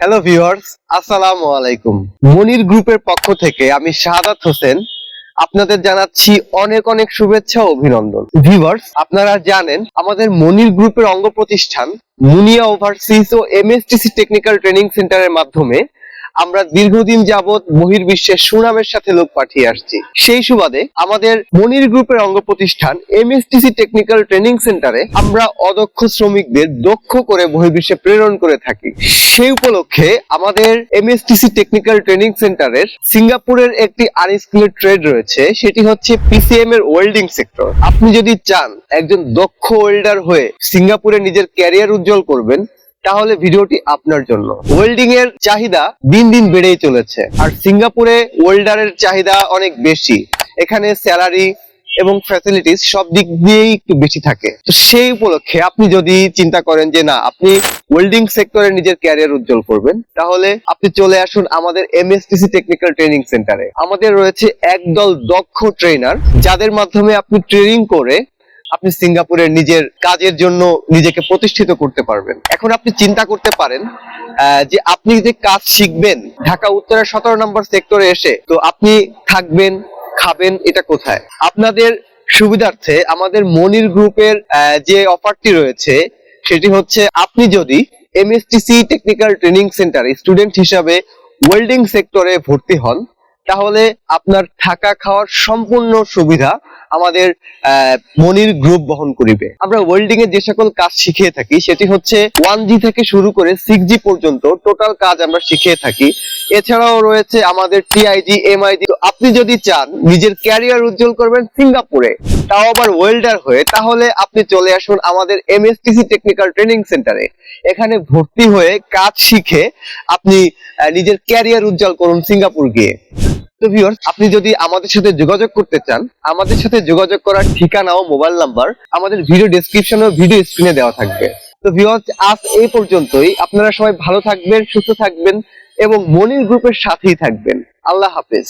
Hello viewers আসসালামু আলাইকুম মনির গ্রুপের পক্ষ থেকে আমি শাহাদাত হোসেন আপনাদের জানাচ্ছি অনেক অনেক শুভেচ্ছা ও অভিনন্দন। ভিউয়ার্স আপনারা জানেন আমাদের মনির গ্রুপের অঙ্গ প্রতিষ্ঠান মুনিয়া ওভারসিজ ও এমএসটিসি টেকনিক্যাল ট্রেনিং সেন্টারের মাধ্যমে আমরা দীর্ঘদিন যাবৎ বহির্বিশ্বের সুনামের সাথে লোক পাঠিয়ে আসছি। সেই সুবাদে আমাদের মনির গ্রুপের অঙ্গ প্রতিষ্ঠান এমএসটিসি টেকনিক্যাল ট্রেনিং সেন্টারে আমরা অদক্ষ শ্রমিকদের দক্ষ করে বহির্বিশ্বে প্রেরণ করে থাকি। সেই উপলক্ষে আমাদের এমএসটিসি টেকনিক্যাল ট্রেনিং সেন্টারের সিঙ্গাপুরের একটি আনস্কিলেড ট্রেড রয়েছে, সেটি হচ্ছে পিসিএম এর ওয়েল্ডিং সেক্টর। আপনি যদি চান একজন দক্ষ ওয়েল্ডার হয়ে সিঙ্গাপুরে নিজের ক্যারিয়ার উজ্জ্বল করবেন তাহলে ভিডিওটি আপনার জন্য। ওয়েল্ডিং এর চাহিদা দিন দিন বেড়েই চলেছে। আর সিঙ্গাপুরে ওয়েল্ডারের চাহিদা অনেক বেশি। এখানে স্যালারি এবং ফ্যাসিলিটিস সব দিক দিয়েই একটু বেশি থাকে। তো সেই উপলক্ষে আপনি যদি চিন্তা করেন যে, না, আপনি ওয়েল্ডিং সেক্টরে নিজের ক্যারিয়ার উজ্জ্বল করবেন, তাহলে আপনি চলে আসুন আমাদের এমএসটিসি টেকনিক্যাল ট্রেনিং সেন্টারে আমাদের রয়েছে একদল দক্ষ ট্রেনার যাদের মাধ্যমে আপনি ট্রেনিং করে আপনি সিঙ্গাপুরের নিজের কাজের জন্য নিজেকে প্রতিষ্ঠিত করতে পারবেন। এখন আপনি চিন্তা করতে পারেন যে আপনি যে কাজ শিখবেন, ঢাকা উত্তরের সতেরো নম্বর সেক্টরে এসে, তো আপনি থাকবেন, খাবেন, এটা কোথায়? আপনাদের সুবিধার্থে আমাদের মনির গ্রুপের যে অফারটি রয়েছে, সেটি হচ্ছে আপনি যদি MSTC technical training centre student হিসাবে ওয়েল্ডিং সেক্টরে ভর্তি হন, তাহলে আপনার থাকা খাওয়ার সম্পূর্ণ সুবিধা আমাদের মনির গ্রুপ বহন করিবে। আমরা ওয়েল্ডিং এর যে সকল কাজ শিখিয়ে থাকি, সেটি হচ্ছে ওয়ান জি থেকে শুরু করে সিক্স জি পর্যন্ত টোটাল কাজ আমরা শিখিয়ে থাকি। এছাড়াও রয়েছে আমাদের টিআইজি এমআইজি আপনি যদি চান নিজের ক্যারিয়ার উজ্জ্বল করবেন সিঙ্গাপুরে, তাও আবার ওয়েল্ডার হয়ে, তাহলে আপনি চলে আসুন আমাদের এমএসটিসি টেকনিক্যাল ট্রেনিং সেন্টারে এখানে ভর্তি হয়ে কাজ শিখে আপনি নিজের ক্যারিয়ার উজ্জ্বল করুন সিঙ্গাপুর গিয়ে। তো ভিউয়ার্স আপনি যদি আমাদের সাথে যোগাযোগ করতে চান, আমাদের সাথে যোগাযোগ করার ঠিকানা ও মোবাইল নাম্বার আমাদের ভিডিও ডেসক্রিপশন ও ভিডিও স্ক্রিনে দেওয়া থাকবে। তো ভিউয়ার্স আজ এই পর্যন্তই। আপনারা সবাই ভালো থাকবেন, সুস্থ থাকবেন এবং মনির গ্রুপের সাথেই থাকবেন। আল্লাহ হাফেজ।